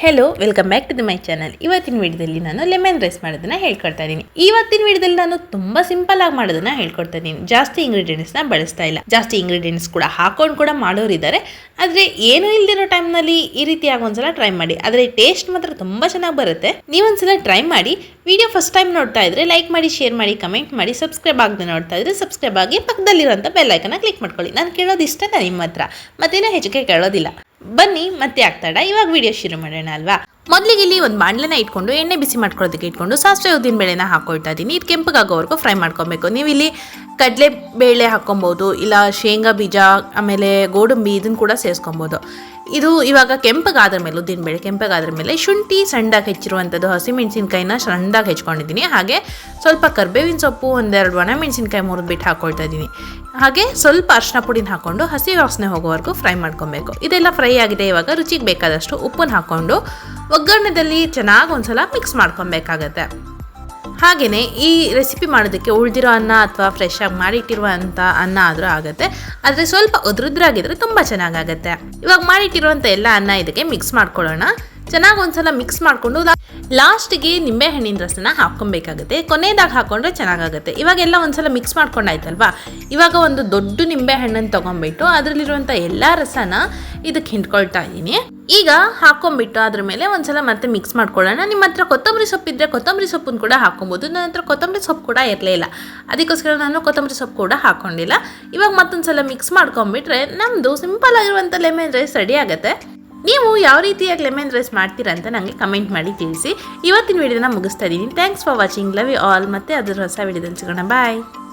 Hello welcome back to the my channel ಇವತ್ತಿನ ವಿಡಿಯೋದಲ್ಲಿ ನಾನು ಲೆಮನ್ ರೈಸ್ ಮಾಡೋದನ್ನ ಹೇಳ್ಕೊಡ್ತಾ ಇದ್ದೀನಿ ಇವತ್ತಿನ ವಿಡಿಯೋದಲ್ಲಿ ನಾನು ತುಂಬಾ ಸಿಂಪಲ್ ಆಗಿ ಮಾಡೋದನ್ನ ಹೇಳ್ಕೊಡ್ತಾ ಇದ್ದೀನಿ ಜಾಸ್ತಿ ingredients ನ ಬಳಸ್ತಾ ಇಲ್ಲ. ಜಾಸ್ತಿ ಇಂಗ್ರೀಡಿಯೆಂಟ್ಸ್ ಕೂಡ ಹಾಕೊಂಡು ಕೂಡ ಮಾಡೋರಿದ್ದಾರೆ. ಆದರೆ ಏನೂ ಇಲ್ದಿರೋ ಟೈಮ್ನಲ್ಲಿ ಈ ರೀತಿಯಾಗಿ ಒಂದ್ಸಲ ಟ್ರೈ ಮಾಡಿ. ಆದರೆ ಟೇಸ್ಟ್ ಮಾತ್ರ ತುಂಬಾ ಚೆನ್ನಾಗಿ ಬರುತ್ತೆ. ನೀವೊಂದ್ಸಲ ಟ್ರೈ ಮಾಡಿ. ವಿಡಿಯೋ ಫಸ್ಟ್ ಟೈಮ್ ನೋಡ್ತಾ ಇದ್ರೆ ಲೈಕ್ ಮಾಡಿ ಶೇರ್ ಮಾಡಿ ಕಮೆಂಟ್ ಮಾಡಿ ಸಬ್ಸ್ಕ್ರೈಬ್ ಆಗದೆ ನೋಡ್ತಾ ಇದ್ರೆ ಸಬ್ಸ್ಕ್ರೈಬ್ ಆಗಿ ಪಕ್ಕದಲ್ಲಿರುವಂಥ ಬೆಲ್ ಐಕನ್ನ ಕ್ಲಿಕ್ ಮಾಡ್ಕೊಳ್ಳಿ. ನಾನು ಕೇಳೋದು ಇಷ್ಟನೇ ನಿಮ್ಮ ಹತ್ರ. ಮತ್ತೇನೋ ಹೆಚ್ಚಿಗೆ ಕೇಳೋದಿಲ್ಲ. ಬನ್ನಿ ಮತ್ತೆ ಆಗ್ತಾಡ ಇವಾಗ ವಿಡಿಯೋ ಶುರು ಮಾಡೋಣ ಅಲ್ವಾ? ಮೊದಲಿಗೆ ಇಲ್ಲಿ ಒಂದು ಬಾಣಲೆನ ಇಟ್ಕೊಂಡು, ಎಣ್ಣೆ ಬಿಸಿ ಮಾಡ್ಕೊಳ್ಳೋದಕ್ಕೆ ಇಟ್ಕೊಂಡು, ಸಾಸಿವೆ ಉದ್ದಿನ ಬೇಳೆನ ಹಾಕೊಳ್ತಾ ಇದ್ದೀನಿ. ಇದು ಕೆಂಪಗಾಗೋವರೆಗೂ ಫ್ರೈ ಮಾಡ್ಕೊಬೇಕು. ನೀವು ಇಲ್ಲಿ ಕಡಲೆ ಬೇಳೆ ಹಾಕೊಬೋದು ಇಲ್ಲ ಶೇಂಗಾ ಬೀಜ, ಆಮೇಲೆ ಗೋಡಂಬಿ ಇದನ್ನು ಕೂಡ ಸೇರಿಸ್ಕೊಬೋದು. ಇದು ಇವಾಗ ಕೆಂಪಗಾದ್ರ ಮೇಲೆ, ಉದ್ದಿನ ಬೇಳೆ ಕೆಂಪಗಾದ್ರ ಮೇಲೆ ಶುಂಠಿ ಸಣ್ಣದಾಗಿ ಹೆಚ್ಚಿರುವಂಥದ್ದು ಹಸಿಮೆಣಸಿನ್ಕಾಯಿನ ಸಣ್ಣದಾಗಿ ಹೆಚ್ಕೊಂಡಿದ್ದೀನಿ. ಹಾಗೆ ಸ್ವಲ್ಪ ಕರ್ಬೇವಿನ ಸೊಪ್ಪು, ಒಂದೆರಡು ಒಣ ಮೆಣಸಿನ್ಕಾಯಿ ಮುರಿದ್ಬಿಟ್ಟು ಹಾಕೊಳ್ತಾ ಇದ್ದೀನಿ. ಹಾಗೆ ಸ್ವಲ್ಪ ಅರ್ಶಿನ ಪುಡಿನ ಹಾಕ್ಕೊಂಡು, ಹಸಿ ವಾಸನೆ ಹೋಗೋವರೆಗೂ ಫ್ರೈ ಮಾಡ್ಕೊಬೇಕು. ಇದೆಲ್ಲ ಫ್ರೈ ಆಗಿದೆ, ಇವಾಗ ರುಚಿಗೆ ಬೇಕಾದಷ್ಟು ಉಪ್ಪನ್ನು ಹಾಕ್ಕೊಂಡು ಒಗ್ಗರಣೆದಲ್ಲಿ ಚೆನ್ನಾಗಿ ಒಂದ್ಸಲ ಮಿಕ್ಸ್ ಮಾಡ್ಕೊಬೇಕಾಗತ್ತೆ. ಹಾಗೆಯೇ ಈ ರೆಸಿಪಿ ಮಾಡೋದಕ್ಕೆ ಉಳಿದಿರೋ ಅನ್ನ ಅಥವಾ ಫ್ರೆಶ್ ಆಗಿ ಮಾಡಿಟ್ಟಿರುವ ಅಂತ ಅನ್ನ ಆದರೂ ಆಗುತ್ತೆ. ಆದರೆ ಸ್ವಲ್ಪ ಉದ್ರುದ್ರಾಗಿದ್ರೆ ತುಂಬ ಚೆನ್ನಾಗಾಗತ್ತೆ. ಇವಾಗ ಮಾಡಿಟ್ಟಿರುವಂಥ ಎಲ್ಲ ಅನ್ನ ಇದಕ್ಕೆ ಮಿಕ್ಸ್ ಮಾಡ್ಕೊಳ್ಳೋಣ. ಚೆನ್ನಾಗಿ ಒಂದ್ಸಲ ಮಿಕ್ಸ್ ಮಾಡಿಕೊಂಡು ಲಾಸ್ಟಿಗೆ ನಿಂಬೆಹಣ್ಣಿನ ರಸನ ಹಾಕ್ಕೊಬೇಕಾಗುತ್ತೆ. ಕೊನೆಯದಾಗಿ ಹಾಕೊಂಡ್ರೆ ಚೆನ್ನಾಗಾಗುತ್ತೆ. ಇವಾಗೆಲ್ಲ ಒಂದ್ಸಲ ಮಿಕ್ಸ್ ಮಾಡ್ಕೊಂಡಾಯ್ತಲ್ವಾ? ಇವಾಗ ಒಂದು ದೊಡ್ಡ ನಿಂಬೆ ಹಣ್ಣನ್ನು ತೊಗೊಂಡ್ಬಿಟ್ಟು ಅದರಲ್ಲಿರುವಂಥ ಎಲ್ಲ ರಸನ ಇದಕ್ಕೆ ಹಿಂಡ್ಕೊಳ್ತಾ ಇದ್ದೀನಿ ಈಗ ಹಾಕೊಂಡ್ಬಿಟ್ಟು ಅದ್ರ ಮೇಲೆ ಒಂದ್ಸಲ ಮತ್ತೆ ಮಿಕ್ಸ್ ಮಾಡ್ಕೊಳ್ಳೋಣ. ನಿಮ್ಮ ಹತ್ರ ಕೊತ್ತಂಬರಿ ಸೊಪ್ಪಿದ್ರೆ ಕೊತ್ತಂಬರಿ ಸೊಪ್ಪನ್ನು ಕೂಡ ಹಾಕೊಬೋದು ನನ್ನ ಹತ್ರ ಕೊತ್ತಂಬರಿ ಸೊಪ್ಪು ಕೂಡ ಇರಲೇ ಇಲ್ಲ. ಅದಕ್ಕೋಸ್ಕರ ನಾನು ಕೊತ್ತಂಬರಿ ಸೊಪ್ಪು ಕೂಡ ಹಾಕೊಂಡಿಲ್ಲ. ಇವಾಗ ಮತ್ತೊಂದ್ಸಲ ಮಿಕ್ಸ್ ಮಾಡ್ಕೊಂಬಿಟ್ರೆ ನಮ್ಮದು ಸಿಂಪಲ್ ಆಗಿರುವಂಥ ಲೆಮನ್ ರೈಸ್ ರೆಡಿ ಆಗುತ್ತೆ. ನೀವು ಯಾವ ರೀತಿಯಾಗಿ ಲೆಮನ್ ರೈಸ್ ಮಾಡ್ತೀರಾ ಅಂತ ನನಗೆ ಕಮೆಂಟ್ ಮಾಡಿ ತಿಳಿಸಿ. ಇವತ್ತಿನ ವಿಡಿಯೋನ ಮುಗಿಸ್ತಾ ಇದ್ದೀನಿ. Thanks for watching love you all ಮತ್ತೆ ಅದ್ರ ಹೊಸ ವಿಡಿಯೋದಲ್ಲಿ ಸಿಗೋಣ. ಬಾಯ್